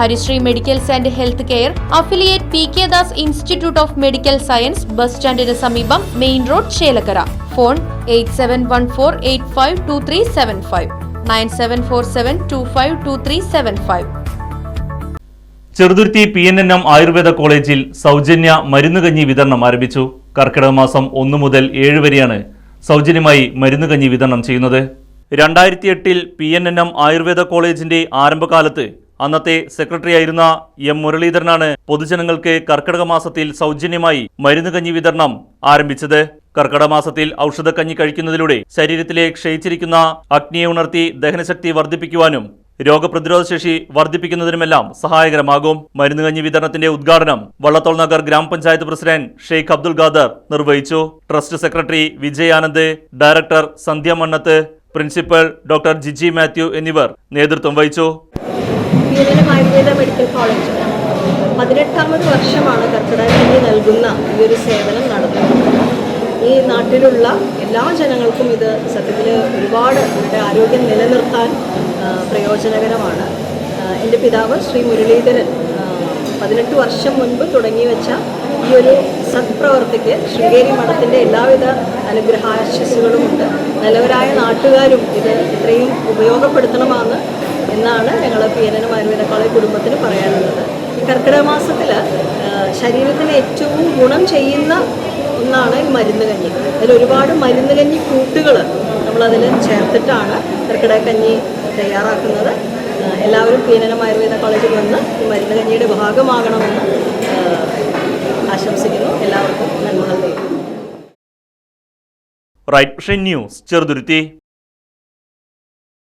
Harisree medicals and health care affiliate P K Das institute of medical science bus സ്റ്റാൻഡിന് സമീപം main road Chelakkara. Phone eight seven one four eight five two three seven five. Nine seven four seven two five two three seven five. Cheruthuruthy P N N M Ayurveda കോളേജിൽ സൗജന്യ മരുന്നുകഞ്ഞി വിതരണം ആരംഭിച്ചു. കർക്കിടക മാസം ഒന്ന് മുതൽ ഏഴ് വരെയാണ് സൗജന്യമായി മരുന്നുകഞ്ഞി വിതരണം ചെയ്യുന്നത്. രണ്ടായിരത്തി എട്ടിൽ P N N M Ayurveda കോളേജിന്റെ ആരംഭകാലത്ത് അന്നത്തെ സെക്രട്ടറി ആയിരുന്ന എം മുരളീധരനാണ് പൊതുജനങ്ങൾക്ക് കർക്കിടക മാസത്തിൽ സൗജന്യമായി മരുന്നുകഞ്ഞി വിതരണം ആരംഭിച്ചത്. കർക്കിടക മാസത്തിൽ ഔഷധക്കഞ്ഞി കഴിക്കുന്നതിലൂടെ ശരീരത്തിലെ ക്ഷയിച്ചിരിക്കുന്ന അഗ്നിയെ ഉണർത്തി ദഹനശക്തി വർദ്ധിപ്പിക്കുവാനും രോഗപ്രതിരോധ ശേഷി വർദ്ധിപ്പിക്കുന്നതിനുമെല്ലാം സഹായകരമാകും. മരുന്നുകഞ്ഞി വിതരണത്തിന്റെ ഉദ്ഘാടനം വള്ളത്തോൾ നഗർ ഗ്രാമപഞ്ചായത്ത് പ്രസിഡന്റ് ഷെയ്ഖ് അബ്ദുൽ ഖാദർ നിർവഹിച്ചു. Trust secretary Vijay Anand director Sandhya Mannath principal doctor Jiji Mathew എന്നിവർ നേതൃത്വം വഹിച്ചു. പീരനം ആയുർവേദ മെഡിക്കൽ കോളേജ് പതിനെട്ടാമത് വർഷമാണ് കർക്കിടകഞ്ഞി നൽകുന്ന ഈ ഒരു സേവനം നടത്തുന്നത്. ഈ നാട്ടിലുള്ള എല്ലാ ജനങ്ങൾക്കും ഇത് സത്യത്തിൽ ഒരുപാട് അവരുടെ ആരോഗ്യം നിലനിർത്താൻ പ്രയോജനകരമാണ്. എന്റെ പിതാവ് ശ്രീ മുരളീധരൻ പതിനെട്ട് വർഷം മുൻപ് തുടങ്ങി വെച്ച ഈ ഒരു സത്പ്രവർത്തിക്ക് ശൃംഗേരി മഠത്തിന്റെ എല്ലാവിധ അനുഗ്രഹാശസ്സുകളുമുണ്ട്. നല്ലവരായ നാട്ടുകാരും ഇത് ഇത്രയും ഉപയോഗപ്പെടുത്തണമെന്ന് എന്നാണ് ഞങ്ങൾ പി എൻ എൻ ആയുർവേദ കുടുംബത്തിന് പറയാനുള്ളത്. കർക്കിടക മാസത്തിൽ ശരീരത്തിന് ഏറ്റവും ഗുണം ചെയ്യുന്ന ഒന്നാണ് ഈ മരുന്ന് കഞ്ഞി. അതിൽ ഒരുപാട് മരുന്ന് കഞ്ഞി കൂട്ടുകൾ നമ്മളതിൽ ചേർത്തിട്ടാണ് കർക്കിടക കഞ്ഞി തയ്യാറാക്കുന്നത്. എല്ലാവരും പി എൻ എൻ ആയുർവേദ കോളേജിൽ വന്ന് ഈ മരുന്ന് കഞ്ഞിയുടെ ഭാഗമാകണമെന്ന് ആശംസിക്കുന്നു. എല്ലാവർക്കും നന്മകൾ. നേരുന്നു റൈറ്റ് ന്യൂസ് ചെറുതുരുത്തി.